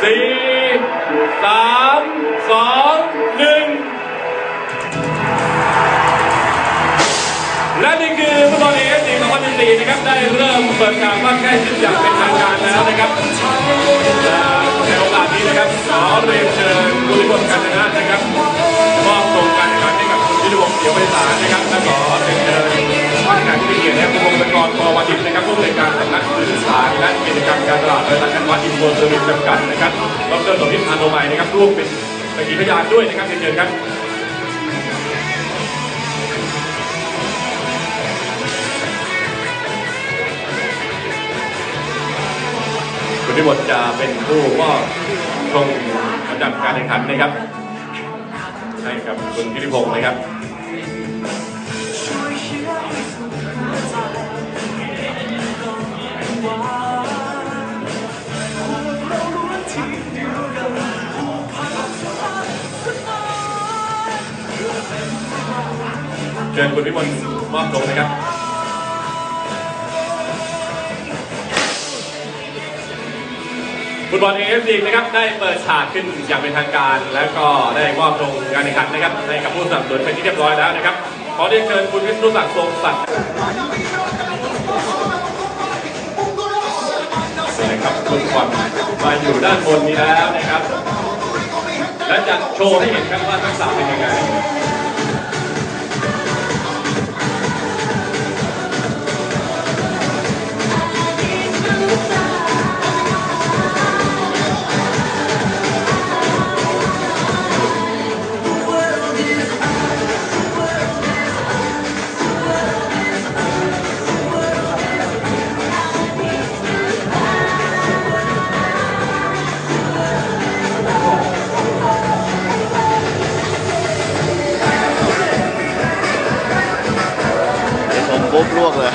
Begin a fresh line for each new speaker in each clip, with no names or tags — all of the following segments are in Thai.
สี่สามสองหนึ่งและนี่คือฟุตบอลเอฟซี2014นะครับ ได้เริ่มเปิดการบ้านใกล้ชิดอย่างเป็นทางการแล้วนะครับในโอกาสนี้นะครับขอเรียนเชิญผู้ริพลกันนะนะครับมอบโครงการในการให้กับคุณวิทวงเขียวไพศาลนะครับและขอเรียนเชิญผู้จัดการที่มีเกียรติและผู้วงศ์กรกวัดิตนะครับผู้บริการ กิจกรรมการตลาดและการวัดอินโฟเซอร์วิสจำกัดนะครับดรสมพิษอานโนมัยนะครับร่วมเป็นสักขีพยานด้วยนะครับเรียนเชิญครับคุณนิพนธ์จะเป็นผู้มอบธงประจำการแข่งขันนะครับให้กับคุณพิธิพงศ์นะครับ เชิญคุณพิมลมอบธงนะครับฟุตบอลเอฟซีนะครับได้เปิดฉากขึ้นอย่างเป็นทางการ แล้วก็ได้มอบตรงการแข่งขันนะครับให้กับผู้สนับสนุนเป็นที่เรียบร้อยแล้วนะครับขอเรียนเชิญคุณวิศนุศักดิ์ทรงศักดิ์นะครับคุณขวัญมาอยู่ด้านบนนี้แล้วนะครับ และจะโชว์ให้เห็นครับว่าทักษะเป็นยังไง
ปุ๊บลวกเลย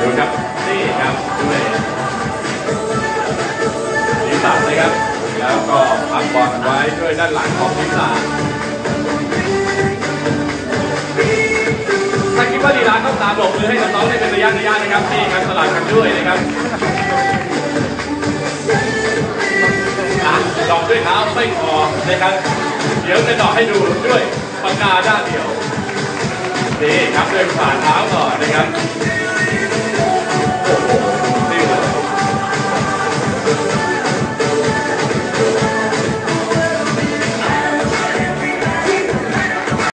ดูครับนี่ครับด้วยศีรษะนะครับ แล้วก็พักบอลไว้ด้วยด้านหลังของศีรษะถ้าคิดว่าดีร้านต้องตามบอกมือให้น้องๆได้เป็นระยะระยะนะครับนี่ครับสลับกันด้วยนะครับดอกด้วยเท้าไม่พอนะครับ เดี๋ยวจะดอกให้ดูด้วยาด้านเดียวนี่ครับด้วยฝ่าเท้าก่อนนะครับ